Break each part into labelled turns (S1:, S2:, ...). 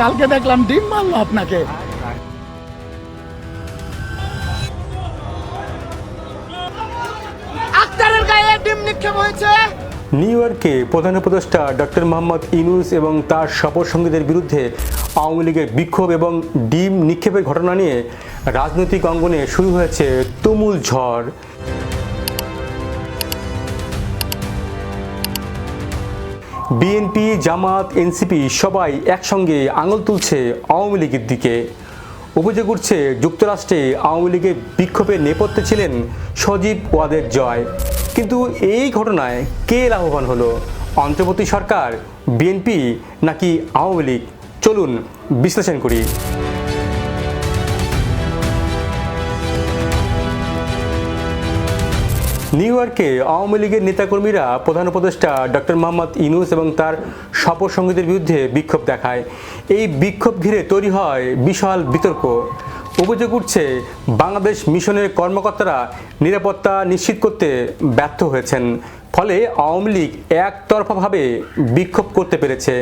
S1: কালকে দেখলাম ডিম মারলো আপনাকে। আক্তারের গায়ে ডিম নিক্ষেপ হয়েছে।
S2: নিউ ইয়র্কে প্রধান উপদেষ্টা ডক্টর মোহাম্মদ ইনুস এবং তার শপথ সঙ্গীদের বিরুদ্ধে আওয়ামী লীগের বিক্ষোভ এবং ডিম নিক্ষেপের ঘটনা নিয়ে রাজনৈতিক অঙ্গনে শুরু হয়েছে তুমুল ঝড়। বিএনপি, জামাত, এনসিপি সবাই একসঙ্গে আঙুল তুলছে আওয়ামী লীগের দিকে। অভিযোগ উঠছে, যুক্তরাষ্ট্রে আওয়ামী লীগের বিক্ষোভের নেপথ্যে ছিলেন সজীব ওয়াদের জয়। কিন্তু এই ঘটনায় কে লাভবান হলো? অন্তর্বর্তী সরকার, বিএনপি নাকি আওয়ামী লীগ? চলুন বিশ্লেষণ করি। নিউ ইয়র্কে আওয়ামী লীগের নেতাকর্মীরা প্রধান উপদেষ্টা ডক্টর মোহাম্মদ ইনুস এবং তার শপথ বিরুদ্ধে বিক্ষোভ দেখায়। এই বিক্ষোভ ঘিরে তৈরি হয় বিশাল বিতর্ক। অভিযোগ উঠছে, বাংলাদেশ মিশনের কর্মকর্তারা নিরাপত্তা নিশ্চিত করতে ব্যর্থ হয়েছেন। ফলে আওয়ামী লীগ একতরফাভাবে বিক্ষোভ করতে পেরেছে।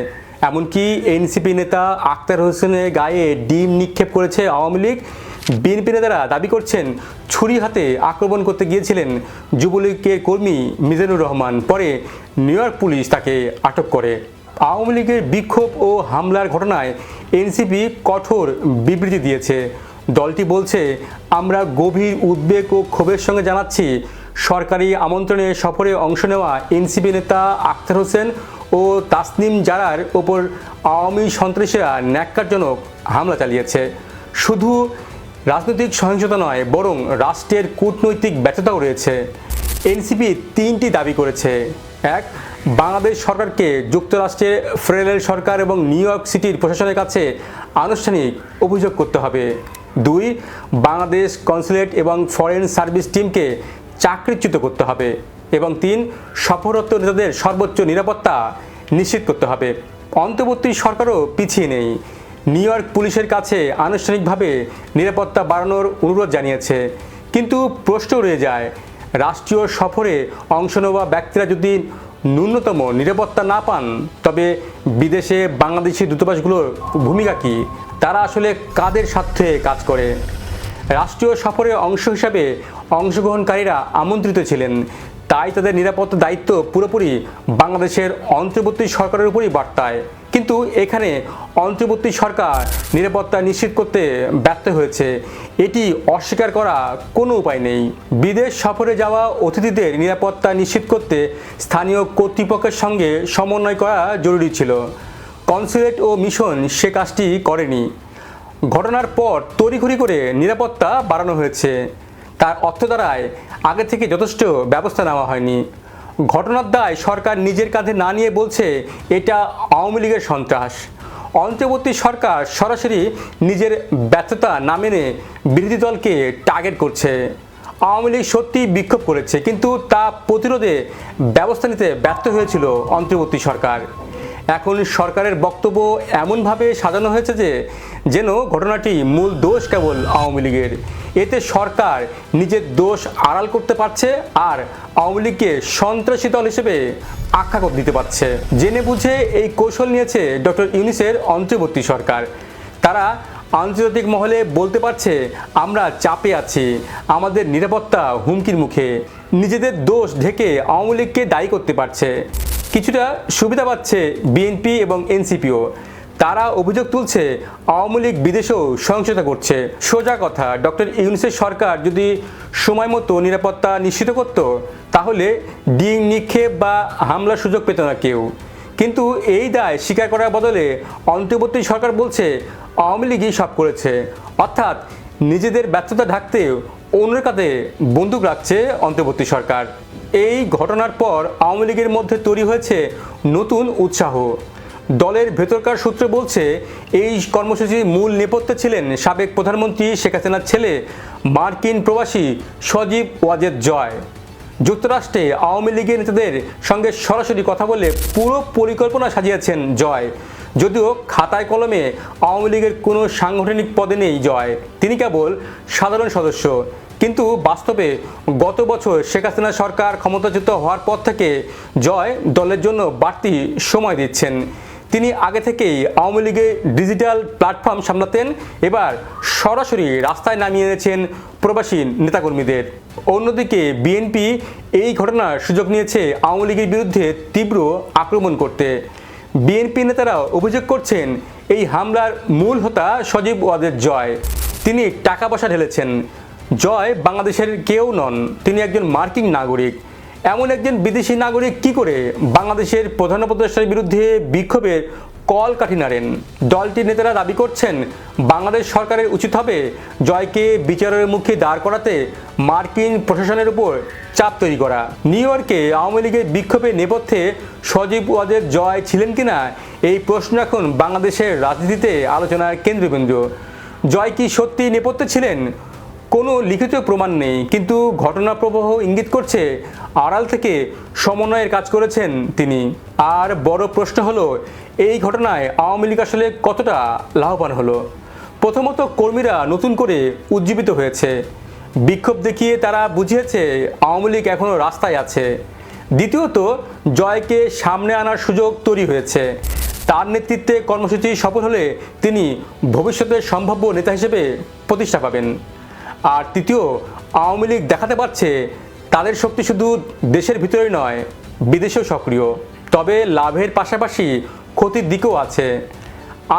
S2: এমনকি এনসিপি নেতা আক্তার হোসেনের গায়ে ডিম নিক্ষেপ করেছে আওয়ামী লীগ। বিএনপি নেতারা দাবি করছেন, ছুরি হাতে আক্রমণ করতে গিয়েছিলেন যুবলীগের কর্মী মিজানুর রহমান। পরে নিউ ইয়র্ক পুলিশ তাকে আটক করে। আওয়ামী লীগের বিক্ষোভ ও হামলার ঘটনায় এনসিপি কঠোর বিবৃতি দিয়েছে। দলটি বলছে, আমরা গভীর উদ্বেগ ও ক্ষোভের সঙ্গে জানাচ্ছি, সরকারি আমন্ত্রণে সফরে অংশ নেওয়া এনসিপি নেতা আখতার হোসেন ও তাসনিম জারার ওপর আওয়ামী সন্ত্রাসীরা ন্যাক্কারজনক হামলা চালিয়েছে। শুধু রাজনৈতিক সহিংসতা নয়, বরং রাষ্ট্রের কূটনৈতিক ব্যর্থতাও রয়েছে। এনসিপি তিনটি দাবি করেছে। এক, বাংলাদেশ সরকারকে যুক্তরাষ্ট্রের ফেডারেল সরকার এবং নিউ ইয়র্ক সিটির প্রশাসনের কাছে আনুষ্ঠানিক অভিযোগ করতে হবে। দুই, বাংলাদেশ কনসুলেট এবং ফরেন সার্ভিস টিমকে চাকরিচ্যুত করতে হবে। এবং তিন, সফররত নেতাদের সর্বোচ্চ নিরাপত্তা নিশ্চিত করতে হবে। অন্তর্বর্তী সরকারও পিছিয়ে নেই। নিউ ইয়র্ক পুলিশের কাছে আনুষ্ঠানিকভাবে নিরাপত্তা বাড়ানোর অনুরোধ জানিয়েছে। কিন্তু প্রশ্ন রয়ে যায়, রাষ্ট্রীয় সফরে অংশ নেওয়া ব্যক্তিরা যদি ন্যূনতম নিরাপত্তা না পান, তবে বিদেশে বাংলাদেশি দূতাবাসগুলোর ভূমিকা কী? তারা আসলে কাদের স্বার্থে কাজ করে? রাষ্ট্রীয় সফরে অংশ হিসাবে অংশগ্রহণকারীরা আমন্ত্রিত ছিলেন, তাই তাদের নিরাপত্তা দায়িত্ব পুরোপুরি বাংলাদেশের অন্তর্বর্তী সরকারের উপরই বার্তায়। কিন্তু এখানে অন্তর্বর্তী সরকার নিরাপত্তা নিশ্চিত করতে ব্যর্থ হয়েছে। এটি অস্বীকার করা কোনো উপায় নেই। বিদেশ সফরে যাওয়া অতিথিদের নিরাপত্তা নিশ্চিত করতে স্থানীয় কর্তৃপক্ষের সঙ্গে সমন্বয় করা জরুরি ছিল। কনসুলেট ও মিশন সে কাজটি করেনি। ঘটনার পর তড়িঘড়ি করে নিরাপত্তা বাড়ানো হয়েছে। তার অর্থ দ্বারায় আগে থেকে যথেষ্ট ব্যবস্থা নেওয়া হয়নি। ঘটনার দায় সরকার নিজের কাঁধে না নিয়ে বলছে এটা আওয়ামী লীগের সন্ত্রাস। অন্তর্বর্তী সরকার সরাসরি নিজের ব্যর্থতা না মেনে বিরোধী দলকে টার্গেট করছে। আওয়ামী লীগ সত্যি বিক্ষোভ করেছে, কিন্তু তা প্রতিরোধে ব্যবস্থা নিতে ব্যর্থ হয়েছিল অন্তর্বর্তী সরকার। এখন সরকারের বক্তব্য এমনভাবে সাজানো হয়েছে যে, যেন ঘটনাটি মূল দোষ কেবল আওয়ামী লীগের। এতে সরকার নিজের দোষ আড়াল করতে পারছে আর আওয়ামী লীগকে সন্ত্রাসী দল হিসেবে আখ্যা করে দিতে পারছে। জেনে বুঝে এই কৌশল নিয়েছে ডক্টর ইউনিসের অন্তর্বর্তী সরকার। তারা আন্তর্জাতিক মহলে বলতে পারছে, আমরা চাপে আছি। আমাদের নিরাপত্তা হুমকির মুখে। নিজেদের দোষ ঢেকে আওয়ামী লীগকে দায়ী করতে পারছে। কিছুটা সুবিধা পাচ্ছে বিএনপি এবং এনসিপিও। তারা অভিযোগ তুলছে, আওয়ামী লীগ বিদেশেও সহিংসতা করছে। সোজা কথা, ডক্টর ইউনিসের সরকার যদি সময় মতো নিরাপত্তা নিশ্চিত করত, তাহলে ডিং, নিক্ষেপ বা হামলার সুযোগ পেত না কেউ। কিন্তু এই দায় স্বীকার করার বদলে অন্তর্বর্তী সরকার বলছে, আওয়ামী লীগই সব করেছে। অর্থাৎ নিজেদের ব্যর্থতা ঢাকতে অন্যের কাঁধে বন্দুক রাখছে অন্তর্বর্তী সরকার। এই ঘটনার পর আওয়ামী লীগের মধ্যে তৈরি হয়েছে নতুন উৎসাহ। দলের ভেতরকার সূত্র বলছে, এই কর্মসূচির মূল নেপথ্যে ছিলেন সাবেক প্রধানমন্ত্রী শেখ হাসিনার ছেলে মার্কিন প্রবাসী সজীব ওয়াজেদ জয়। যুক্তরাষ্ট্রে আওয়ামী লীগের নেতাদের সঙ্গে সরাসরি কথা বলে পুরো পরিকল্পনা সাজিয়েছেন জয়। যদিও খাতায় কলমে আওয়ামী লীগের কোনো সাংগঠনিক পদে নেই জয়। তিনি কেবল সাধারণ সদস্য। কিন্তু বাস্তবে গত বছর শেখ হাসিনা সরকার ক্ষমতাচ্যুত হওয়ার পর থেকে জয় দলের জন্য বাড়তি সময় দিচ্ছেন। তিনি আগে থেকেই আওয়ামী লীগের ডিজিটাল প্ল্যাটফর্ম সামলাতেন, এবার সরাসরি রাস্তায় নামিয়ে এনেছেন প্রবাসী নেতাকর্মীদের। অন্যদিকে বিএনপি এই ঘটনার সুযোগ নিয়েছে আওয়ামী লীগের বিরুদ্ধে তীব্র আক্রমণ করতে। বিএনপি নেতারা অভিযোগ করছেন, এই হামলার মূল হোতা সজীব ওয়াদের জয়। তিনি টাকা পয়সা ঢেলেছেন। জয় বাংলাদেশের কেউ নন, তিনি একজন মার্কিন নাগরিক। এমন একজন বিদেশি নাগরিক কি করে বাংলাদেশের প্রধান উপদেষ্টার বিরুদ্ধে বিক্ষোভের কল কাঠি নাড়েন? দলটির নেতারা দাবি করছেন, বাংলাদেশ সরকারের উচিত হবে জয়কে বিচারের মুখে দাঁড় করাতে মার্কিন প্রশাসনের উপর চাপ তৈরি করা। নিউ ইয়র্কে আওয়ামী লীগের বিক্ষোভের নেপথ্যে সজীব ওয়াদের জয় ছিলেন কিনা, এই প্রশ্ন এখন বাংলাদেশের রাজনীতিতে আলোচনার কেন্দ্রবিন্দু। জয় কি সত্যি নেপথ্যে ছিলেন? কোনো লিখিত প্রমাণ নেই, কিন্তু ঘটনা প্রবাহ ইঙ্গিত করছে, আড়াল থেকে সমন্বয়ের কাজ করেছেন তিনি। আর বড় প্রশ্ন হলো, এই ঘটনায় আওয়ামী লীগ আসলে কতটা লাভবান হলো? প্রথমত, কর্মীরা নতুন করে উজ্জীবিত হয়েছে। বিক্ষোভ দেখিয়ে তারা বুঝিয়েছে, আওয়ামী লীগ এখনও রাস্তায় আছে। দ্বিতীয়ত, জয়কে সামনে আনার সুযোগ তৈরি হয়েছে। তার নেতৃত্বে কর্মসূচি সফল হলে তিনি ভবিষ্যতের সম্ভাব্য নেতা হিসেবে প্রতিষ্ঠা পাবেন। আর তৃতীয়, আওয়ামী লীগ দেখাতে পারছে তাদের শক্তি শুধু দেশের ভিতরেই নয়, বিদেশেও সক্রিয়। তবে লাভের পাশাপাশি ক্ষতির দিকও আছে।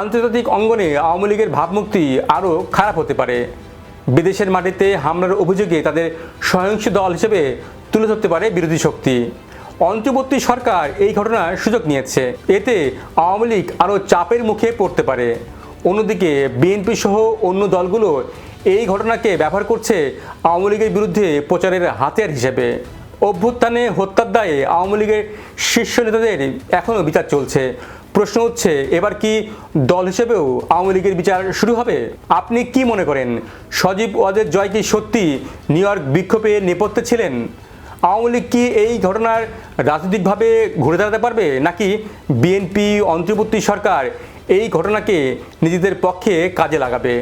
S2: আন্তর্জাতিক অঙ্গনে আওয়ামী লীগের ভাবমূর্তি আরও খারাপ হতে পারে। বিদেশের মাটিতে হামলার অভিযোগে তাদের সহিংস দল হিসেবে তুলে ধরতে পারে বিরোধী শক্তি। অন্তর্বর্তী সরকার এই ঘটনার সুযোগ নিয়েছে। এতে আওয়ামী লীগ আরও চাপের মুখে পড়তে পারে। অন্যদিকে বিএনপি সহ অন্য দলগুলো এই ঘটনাকে ব্যবহার করছে আওয়ামী লীগের বিরুদ্ধে প্রচারের হাতিয়ার হিসেবে। অভ্যুত্থানে হত্যার দায়ে আওয়ামী লীগের শীর্ষ নেতাদের এখনও বিচার চলছে। প্রশ্ন হচ্ছে এবার কি দল হিসেবেও আওয়ামী লীগের বিচার শুরু হবে? আপনি কি মনে করেন? সজীব ওয়াদের জয় কি সত্যি নিউ ইয়র্ক বিক্ষোভে নেপথ্যে ছিলেন? আওয়ামী লীগ কি এই ঘটনার রাজনৈতিকভাবে ঘুরে দাঁড়াতে পারবে? নাকি বিএনপি অন্তর্বর্তী সরকার এই ঘটনাকে নিজেদের পক্ষে কাজে লাগাবে?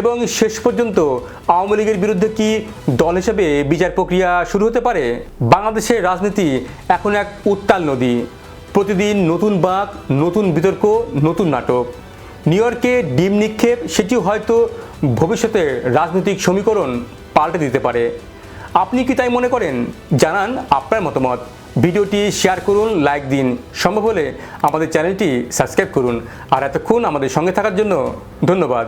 S2: এবং শেষ পর্যন্ত আওয়ামী লীগের বিরুদ্ধে কি দল হিসেবে বিচার প্রক্রিয়া শুরু হতে পারে? বাংলাদেশের রাজনীতি এখন এক উত্তাল নদী। প্রতিদিন নতুন বাঁক নতুন বিতর্ক, নতুন নাটক। নিউ ইয়র্কে ডিম নিক্ষেপ, সেটিও হয়তো ভবিষ্যতে রাজনৈতিক সমীকরণ পাল্টে দিতে পারে। আপনি কি তাই মনে করেন? জানান আপনার মতামত। ভিডিওটি শেয়ার করুন, লাইক দিন। সম্ভব হলে আমাদের চ্যানেলটি সাবস্ক্রাইব করুন। আর এতক্ষণ আমাদের সঙ্গে থাকার জন্য ধন্যবাদ।